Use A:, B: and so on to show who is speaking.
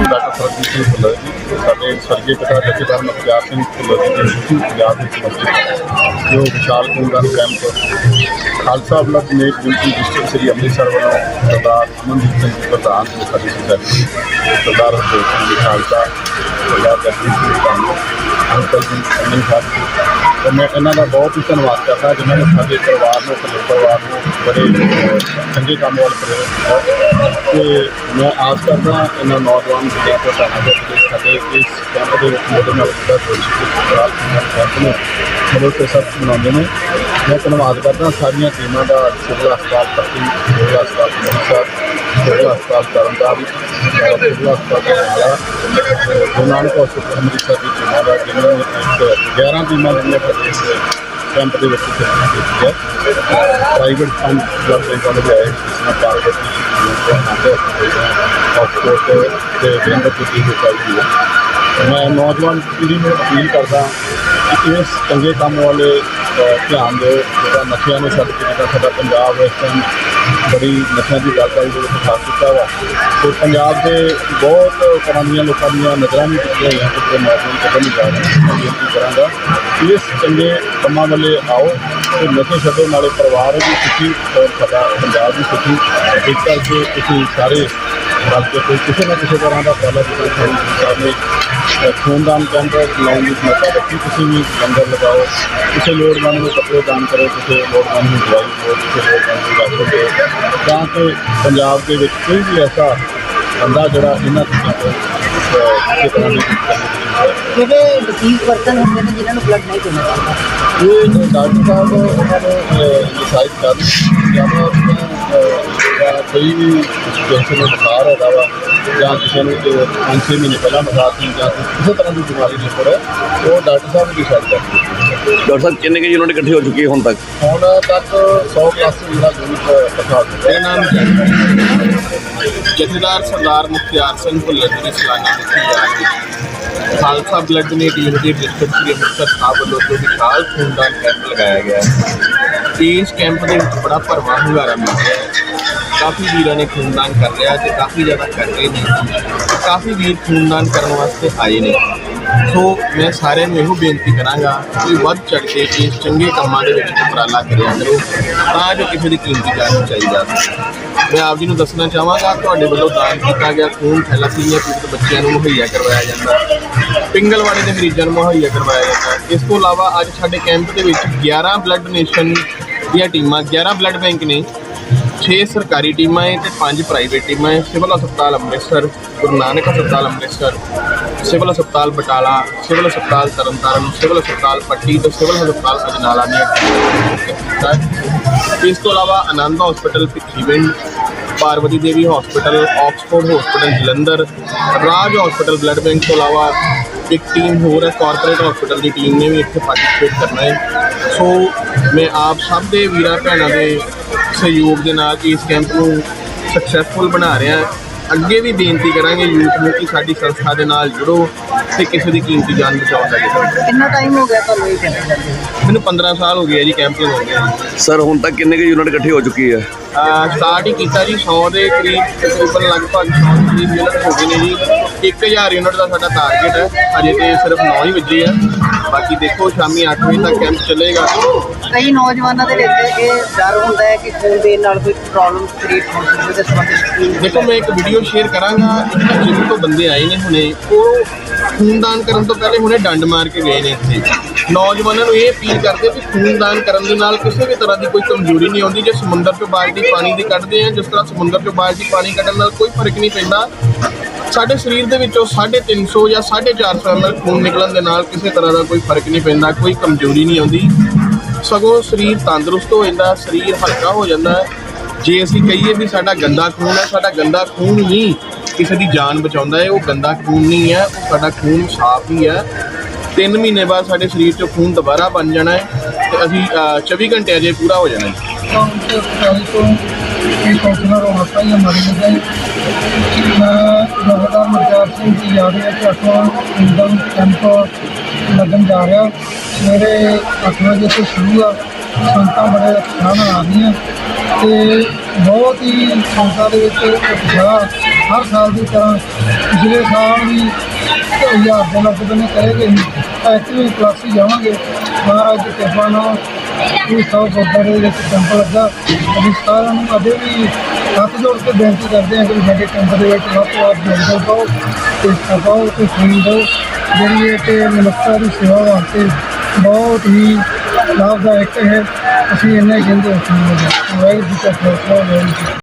A: Doctor Surjit Singh Bhullar ji ਸਾਡੇ ਸਰਗੇ ਪਿਤਾ ਜਥੇਦਾਰ ਮਖਿਆਰ ਸਿੰਘ ਭੁੱਲਰ ਜੀ ਦੇ ਸੁਖੀ ਪੰਜਾਬ ਵਿੱਚ ਮਸਜਿਦ ਜੋ ਵਿਸ਼ਾਲ ਖੂਨਦਾਨ ਕੈਂਪ ਖਾਲਸਾ ਬਲੱਡ ਨੇ ਗਿਣਤੀ ਡਿਸਟ੍ਰਿਕਟ ਸ੍ਰੀ ਅੰਮ੍ਰਿਤਸਰ ਵੱਲੋਂ ਸਰਦਾਰ ਅਮਨਦੀਪ ਸਿੰਘ ਜੀ ਪ੍ਰਧਾਨ ਤੇ ਸਾਡੀ ਸੋਸਾਇਟੀ ਸਰਦਾਰ ਹਰਦੇਵ ਸਿੰਘ ਜੀ ਖਾਲਸਾ ਸਰਦਾਰ ਜਗਦੀਪ ਸਿੰਘ ਧੰਨੋ ਅੰਕਲ ਜੀ ਅਮਨ ਸਾਹਿਬ ਜੀ ਤੇ ਮੈਂ ਇਹਨਾਂ ਦਾ ਬਹੁਤ ਹੀ ਧੰਨਵਾਦ ਕਰਦਾ, ਜਿਨ੍ਹਾਂ ਨੇ ਸਾਡੇ ਪਰਿਵਾਰ ਨੂੰ, ਸਾਡੇ ਪਰਿਵਾਰ ਨੂੰ ਬੜੇ ਚੰਗੇ ਕੰਮ ਵੱਲ ਪ੍ਰੇਰਿਤ ਕੀਤਾ। ਤੇ ਮੈਂ ਆਸ ਕਰਦਾ ਇਹਨਾਂ ਨੌਜਵਾਨ ਜਿਹੜੇ ਪ੍ਰਧਾਨਾਂ ਦੇ ਸਾਡੇ ਇਸ ਕੈਂਪ ਦੇ ਵਿੱਚ ਮਦਦ ਨਾਲ ਦਾ ਜੋੜ ਸਰਾਲ ਕੈਂਪ ਮਦਦ ਤੇ ਸਭ ਬਣਾਉਂਦੇ ਨੇ। ਮੈਂ ਧੰਨਵਾਦ ਕਰਦਾ ਸਾਰੀਆਂ ਟੀਮਾਂ ਦਾ, ਸਿਵਲ ਹਸਪਤਾਲ, ਪੱਟੀ ਸਿਵਲ ਹਸਪਤਾਲ ਅੰਮ੍ਰਿਤਸਰ ਸਿਵਲ ਹਸਪਤਾਲ ਤਰਨਤਾਰਨ ਅਹ ਸਿਵਲ ਹਸਪਤਾਲ ਪਟਿਆਲਾ ਤੇ ਗੁਰੂ ਨਾਨਕ ਹਸਪਤਾਲ ਅੰਮ੍ਰਿਤਸਰ ਦੀ ਟੀਮਾਂ ਦਾ ਜਿਨ੍ਹਾਂ ਨੇ ਇੱਕ 11 ਟੀਮਾਂ ਜਿਹੜੀਆਂ ਸਾਡੇ ਇਸ ਕੈਂਪ ਦੇ ਵਿੱਚ ਸ਼ਿਰਕਤ ਕੀਤੀ ਹੈ ਪ੍ਰਾਈਵੇਟ ਫੰਡ ਕਲੱਬ ਦੇ ਕੋਲ ਆਏ ਜਿਸ ਨਾਲ ਪਾਰਵਤੀ ਆਕਸਫੋਰਡ ਤੇ ਕੇਂਦਰ ਦੀ ਟੀਮ ਚਾਹੀਦੀ ਹੈ। ਮੈਂ ਨੌਜਵਾਨ ਪੀੜ੍ਹੀ ਨੂੰ ਅਪੀਲ ਕਰਦਾ ਕਿ ਇਸ ਚੰਗੇ ਕੰਮ ਵਾਲੇ ਧਿਆਨ ਦਿਓ ਜਿਹੜਾ ਨਸ਼ਿਆਂ ਨੂੰ ਛੱਡ ਕੇ ਜਿਹੜਾ ਸਾਡਾ ਪੰਜਾਬ ਇਸ ਟਾਈਮ ਬੜੀ ਨਸ਼ਿਆਂ ਦੀ ਗੱਲ ਗਲਬਾਈ ਦੇ ਵਿੱਚ ਫਸ ਕੀਤਾ ਵਾ। ਤੇ ਪੰਜਾਬ ਦੇ ਬਹੁਤ ਤਰ੍ਹਾਂ ਦੀਆਂ ਲੋਕਾਂ ਦੀਆਂ ਨਜ਼ਰਾਂ ਵੀ ਟਿਕੀਆਂ ਹੋਈਆਂ ਕਿ ਨੌਜਵਾਨ ਕਦਮ ਨਹੀਂ ਜਾ ਰਹੇ ਮੈਂ ਬੇਨਤੀ ਇਸ ਚੰਗੇ ਕੰਮਾਂ ਵੱਲੇ ਆਓ ਤੇ ਨਸ਼ੇ ਛੱਡੋ, ਨਾਲੇ ਪਰਿਵਾਰ ਦੀ ਸੁਖੀ ਔਰ ਸਾਡਾ ਪੰਜਾਬ ਦੀ ਸੁਖੀ ਇਸ ਕਰਕੇ ਤੁਸੀਂ ਸਾਰੇ ਰਲ ਕੇ ਕੋਈ ਕਿਸੇ ਨਾ ਕਿਸੇ ਤਰ੍ਹਾਂ ਦਾ ਪਹਿਲਾ ਜਿਹੜਾ ਸਾਡੀ ਸਰਕਾਰ ਨੇ ਖੂਨਦਾਨ ਕੈਂਪ ਲਾਉਣ ਦੀ ਸਮੱਸਿਆ ਰੱਖੀ। ਤੁਸੀਂ ਵੀ ਲੰਗਰ ਲਗਾਓ, ਕਿਸੇ ਲੋੜਵੰਦ ਨੂੰ ਕੱਪੜੇ ਦਾਨ ਕਰੋ, ਕਿਸੇ ਲੋੜਵੰਦ ਨੂੰ ਦਵਾਈ ਦਿਓ, ਕਿਸੇ ਲੋੜਵੰਦ ਨੂੰ ਰਾਸ਼ਨ ਦਿਓ। ਤਾਂ ਕਿ ਪੰਜਾਬ ਦੇ ਵਿੱਚ ਕੋਈ ਵੀ ਐਸਾ ਬੰਦਾ ਜਿਹੜਾ ਇਹਨਾਂ ਚੀਜ਼ਾਂ ਤੋਂ ਕਿਸੇ ਤਰ੍ਹਾਂ ਦੀ
B: ਜਿਹੜੇ ਡਿਸੀਜ਼ ਪਰਸਨ ਹੁੰਦੇ ਨੇ ਜਿਨ੍ਹਾਂ ਨੂੰ ਬਲੱਡ ਨਹੀਂ ਦੇਣਾ ਚਾਹੁੰਦਾ।
A: ਇਹ ਜੋ ਡਾਕਟਰ ਸਾਹਿਬ ਉਹਨਾਂ ਨੂੰ ਡਿਸਾਈਡ ਕਰਨ ਜਾਂ ਤਾਂ ਕੋਈ ਵੀ ਪੇਸ਼ੈਂਟ ਨੂੰ ਬੁਖਾਰ ਹੈਗਾ ਵਾ ਜਾਂ ਕਿਸੇ ਨੂੰ ਪੰਜ ਛੇ ਮਹੀਨੇ ਪਹਿਲਾਂ ਬੁਖਾਰ ਸੀ ਜਾਂ ਕਿਸੇ ਤਰ੍ਹਾਂ ਦੀ ਬਿਮਾਰੀ ਦੇ ਉੱਪਰ ਉਹ ਡਾਕਟਰ ਸਾਹਿਬ ਡਿਸਾਈਡ ਕਰਦੇ
C: ਡਾਕਟਰ ਸਾਹਿਬ ਕਿੰਨੇ ਕੁ ਯੂਨਿਟ ਇਕੱਠੇ ਹੋ ਚੁੱਕੇ ਹੁਣ ਤੱਕ?
A: ਹੁਣ ਤੱਕ 100 ਪਲੱਸ ਜਿਹੜਾ ਗਰੁੱਪ ਇਕੱਠਾ ਹੋ ਚੁੱਕਾ
D: ਮੇਰਾ ਨਾਮ ਜਥੇਦਾਰ ਸਰਦਾਰ ਮੁਖਤਿਆਰ ਸਿੰਘ ਭੁੱਲਰ ਦੀ ਸਲਾਨਾ ਦਿੱਤੀ ਜਾ ਰਹੀ ਹੈ Khalsa blood donate unity district Sri Amritsar Sahib ਵੱਲੋਂ ਜੋ ਵਿਸ਼ਾਲ ਖੂਨਦਾਨ ਕੈਂਪ ਲਗਾਇਆ ਗਿਆ ਇਸ ਕੈਂਪ ਦੇ ਵਿੱਚ ਬੜਾ ਭਰਵਾਂ ਹੁੰਗਾਰਾ ਮਿਲ ਰਿਹਾ ਹੈ। ਕਾਫੀ ਵੀਰਾਂ ਨੇ ਖੂਨਦਾਨ ਕਰ ਰਿਹਾ ਤੇ ਕਾਫੀ ਜ਼ਿਆਦਾ ਕਰ ਰਹੇ ਨੇ। ਕਾਫੀ ਵੀਰ ਖੂਨਦਾਨ ਕਰਨ ਵਾਸਤੇ ਆਏ ਨੇ। ਸੋ ਮੈਂ ਸਾਰਿਆਂ ਨੂੰ ਇਹੋ ਬੇਨਤੀ ਕਰਾਂਗਾ ਕਿ ਵੱਧ ਚੜ ਕੇ ਇਸ ਚੰਗੇ ਕੰਮਾਂ ਦੇ ਵਿੱਚ ਉਪਰਾਲਾ ਕਰਿਆ ਕਰੋ, ਤਾਂ ਜੋ ਕਿਸੇ ਦੀ ਕੀਮਤੀ ਜਾਨ ਬਚਾਈ ਜਾ ਸਕੇ। ਮੈਂ ਆਪ ਜੀ ਨੂੰ ਦੱਸਣਾ ਚਾਹਾਂਗਾ, ਤੁਹਾਡੇ ਵੱਲੋਂ ਦਾਨ ਕੀਤਾ ਗਿਆ, ਖੂਨ ਥੈਲਾਸੀਮੀਆ ਪੀੜਤ ਬੱਚਿਆਂ ਨੂੰ ਮੁਹੱਈਆ ਕਰਵਾਇਆ ਜਾਂਦਾ ਪਿੰਗਲਵਾੜੇ ਦੇ ਮਰੀਜ਼ਾਂ ਨੂੰ ਮੁਹੱਈਆ ਕਰਵਾਇਆ ਜਾਂਦਾ ਇਸ ਤੋਂ ਇਲਾਵਾ ਅੱਜ ਸਾਡੇ ਕੈਂਪ ਦੇ ਵਿੱਚ 11 ਬਲੱਡ ਡੋਨੇਸ਼ਨ ਦੀਆਂ ਟੀਮਾਂ 11 ਬਲੱਡ ਬੈਂਕ ਨੇ 6 ਸਰਕਾਰੀ ਟੀਮਾਂ ਹੈ ਤੇ 5 ਪ੍ਰਾਈਵੇਟ ਟੀਮਾਂ ਹੈ ਸਿਵਲ ਹਸਪਤਾਲ ਅੰਮ੍ਰਿਤਸਰ, ਗੁਰੂ ਨਾਨਕ ਹਸਪਤਾਲ ਅੰਮ੍ਰਿਤਸਰ ਸਿਵਲ ਹਸਪਤਾਲ ਬਟਾਲਾ, ਸਿਵਲ ਹਸਪਤਾਲ ਤਰਨਤਾਰਨ, ਸਿਵਲ ਹਸਪਤਾਲ ਪੱਟੀ ਤੇ ਸਿਵਲ ਹਸਪਤਾਲ ਅਜਨਾਲਾ ਨੇ। ਕੀਤਾ ਇਸ ਤੋਂ ਇਲਾਵਾ Anand hospital Bhikhiwind Parvati Devi hospital Oxford hospital Jalandhar, Raj hospital blood bank ਤੋਂ ਇਲਾਵਾ ਇੱਕ ਟੀਮ ਹੋਰ ਹੈ ਕਾਰਪੋਰੇਟ ਹਸਪੀਟਲ ਦੀ ਟੀਮ ਨੇ ਵੀ ਇੱਥੇ ਪਾਰਟਿਸਿਪੇਟ ਕਰਨਾ ਹੈ। ਸੋ ਮੈਂ ਆਪ ਸਭ ਦੇ ਵੀਰਾਂ ਭੈਣਾਂ ਦੇ ਸਹਿਯੋਗ ਦੇ ਨਾਲ ਇਸ ਕੈਂਪ ਨੂੰ ਸਕਸੈਸਫੁਲ ਬਣਾ ਰਿਹਾ। ਅੱਗੇ ਵੀ ਬੇਨਤੀ ਕਰਾਂਗੇ ਯੂਥ ਨੂੰ ਕਿ ਸਾਡੀ ਸੰਸਥਾ ਦੇ ਨਾਲ ਜੁੜੋ ਤੇ ਕਿਸੇ ਦੀ ਕੀਮਤੀ ਜਾਨ ਬਚਾਉਣ ਦਾ ਯਤਨ
B: ਕਿੰਨਾ ਟਾਈਮ ਹੋ ਗਿਆ ਤੁਹਾਨੂੰ ਇਹ ਕੈਂਪ ਜਾਂਦੇ
D: ਮੈਨੂੰ 15 ਸਾਲ ਹੋ ਗਏ ਆ ਜੀ ਕੈਂਪ ਲਗਾਉਂਦੇ
C: ਸਰ ਹੁਣ ਤੱਕ ਕਿੰਨੇ ਕੁ ਯੂਨਿਟ ਇਕੱਠੀ ਹੋ ਚੁੱਕੀ ਹੈ?
D: ਸਟਾਰਟ ਹੀ ਕੀਤਾ ਜੀ 100 ਦੇ ਕਰੀਬ ਤਕਰੀਬਨ ਲਗਭਗ 100 ਦੇ ਕਰੀਬ ਯੂਨਿਟ ਹੋ ਗਏ ਨੇ ਜੀ। 1000 ਯੂਨਿਟ ਦਾ ਸਾਡਾ ਟਾਰਗੇਟ ਹੈ। ਅਜੇ ਤੇ ਸਿਰਫ 9 ਹੀ ਵੱਜੇ ਆ। ਬਾਕੀ ਦੇਖੋ ਸ਼ਾਮੀ 8 ਵਜੇ ਤੱਕ ਕੈਂਪ ਚੱਲੇਗਾ।
B: ਕਈ ਨੌਜਵਾਨਾਂ ਦੇ ਵਿੱਚ ਇਹ ਡਰ ਹੁੰਦਾ ਹੈ ਕਿ ਖੂਨ ਦੇਣ ਨਾਲ ਕੋਈ ਪ੍ਰੋਬਲਮ ਕ੍ਰੀਏਟ ਹੋ ਸਕਦੀ ਹੈ ਤੇ ਸੰਬੰਧਿਤ
D: ਦੇਖੋ, ਮੈਂ ਇੱਕ ਵੀਡੀਓ ਸ਼ੇਅਰ ਕਰਾਂਗਾ। ਇੱਕ ਤੋਂ ਬੰਦੇ ਆਏ ਨੇ ਹੁਣੇ। ਉਹ ਖੂਨਦਾਨ ਕਰਨ ਤੋਂ ਪਹਿਲੇ ਹੁਣੇ ਡੰਡ ਮਾਰ ਕੇ ਗਏ ਨੇ ਇੱਥੇ। ਨੌਜਵਾਨਾਂ ਨੂੰ ਇਹ ਅਪੀਲ ਕਰਦੇ ਕਿ ਖੂਨਦਾਨ ਕਰਨ ਦੇ ਨਾਲ ਕਿਸੇ ਵੀ ਤਰ੍ਹਾਂ ਦੀ ਕੋਈ ਕਮਜ਼ੋਰੀ ਨਹੀਂ ਆਉਂਦੀ। ਜੇ ਸਮੁੰਦਰ ਚੋਂ ਬਾਲਟੀ ਪਾਣੀ ਦੀ ਕੱਢਦੇ ਆ, ਜਿਸ ਤਰ੍ਹਾਂ ਸਮੁੰਦਰ ਚੋਂ ਬਾਲਟੀ ਪਾਣੀ ਕੱਢਣ ਨਾਲ ਕੋਈ ਫ਼ਰਕ ਨਹੀਂ ਪੈਂਦਾ। ਸਾਡੇ ਸਰੀਰ ਦੇ ਵਿੱਚੋਂ 350 ਜਾਂ 450 ml ਖੂਨ ਨਿਕਲਣ ਦੇ ਨਾਲ ਕਿਸੇ ਤਰ੍ਹਾਂ ਦਾ ਕੋਈ ਫ਼ਰਕ ਨਹੀਂ ਪੈਂਦਾ, ਕੋਈ ਕਮਜ਼ੋਰੀ ਨਹੀਂ ਆਉਂਦੀ। ਸਗੋਂ ਸਰੀਰ ਤੰਦਰੁਸਤ ਹੋ ਜਾਂਦਾ ਸਰੀਰ ਹਲਕਾ ਹੋ ਜਾਂਦਾ ਜੇ ਅਸੀਂ ਕਹੀਏ ਵੀ ਸਾਡਾ ਗੰਦਾ ਖੂਨ ਹੈ ਸਾਡਾ ਗੰਦਾ ਖੂਨ ਨਹੀਂ ਕਿਸੇ ਦੀ ਜਾਨ ਬਚਾਉਂਦਾ ਹੈ ਉਹ ਗੰਦਾ ਖੂਨ ਨਹੀਂ ਹੈ ਉਹ ਸਾਡਾ ਖੂਨ ਸਾਫ਼ ਹੀ ਹੈ। 3 ਮਹੀਨੇ ਬਾਅਦ ਸਾਡੇ ਸਰੀਰ 'ਚੋਂ ਖੂਨ ਦੁਬਾਰਾ ਬਣ ਜਾਣਾ ਹੈ ਤੇ ਅਸੀਂ ਅਹ, 24 ਘੰਟਿਆਂ 'ਚ ਪੂਰਾ ਹੋ ਜਾਣਾ ਹੈ।
E: ਕੌਂਸਲਰ ਹੋਣਾ ਹੀ ਹਮਾਰੇ ਮੁद्दे ਮੈਂ ਜਥੇਦਾਰ ਮਰਜਾਰ ਸਿੰਘ ਦੀ ਯਾਦ ਵਿੱਚ ਅਠਵਾਂ ਇੰਦਮ ਕੈਂਪ ਲੱਗਣ ਜਾ ਰਿਹਾ ਸਵੇਰੇ ਅੱਠ ਵਜੇ ਤੋਂ ਸ਼ੁਰੂ ਆ। ਸੰਗਤਾਂ ਬੜੇ ਉਤਸ਼ਾਹ ਨਾਲ ਆ ਰਹੀਆਂ ਤੇ ਬਹੁਤ ਹੀ ਸੰਗਤਾਂ ਦੇ ਵਿੱਚ ਉਤਸ਼ਾਹ ਹਰ ਸਾਲ ਦੀ ਤਰ੍ਹਾਂ ਪਿਛਲੇ ਸਾਲ ਵੀ ਹਜ਼ਾਰ ਦੇ ਲਗਭਗ ਨੇ ਕਰੇਗੇ ਐਕਚੁਅਲੀ ਕਲਾਸੀ ਜਾਵਾਂਗੇ। ਮਹਾਰਾਜ ਦੀ ਕਿਰਪਾ ਨਾਲ ਇਹ ਸਭ ਗੁਰਦੁਆਰੇ ਦੇ ਵਿੱਚ ਕੈਂਪ ਲੱਗਾ। ਅਸੀਂ ਸਾਰਿਆਂ ਨੂੰ ਅਜੇ ਵੀ ਹੱਥ ਜੋੜ ਕੇ ਬੇਨਤੀ ਕਰਦੇ ਹਾਂ ਕਿ ਸਾਡੇ ਕੈਂਪ ਦੇ ਵਿੱਚ ਵੱਧ ਤੋਂ ਵੱਧ ਯੋਗਦਾਨ ਪਾਓ ਤੇ ਪਾਓ ਤੇ ਖੂਨ ਦਿਓ। ਜਿਹੜੀ ਇਹ ਕਿ ਮਨੁੱਖਤਾ ਦੀ ਸੇਵਾ ਵਾਸਤੇ ਬਹੁਤ ਹੀ ਲਾਭਦਾਇਕ ਹੈ। ਅਸੀਂ ਇੰਨੇ ਕਹਿੰਦੇ ਹਾਂ। ਵਾਹਿਗੁਰੂ ਜੀ ਕਾ ਖਾਲਸਾ, ਵਾਹਿਗੁਰੂ ਜੀ ਕੀ ਫਤਿਹ।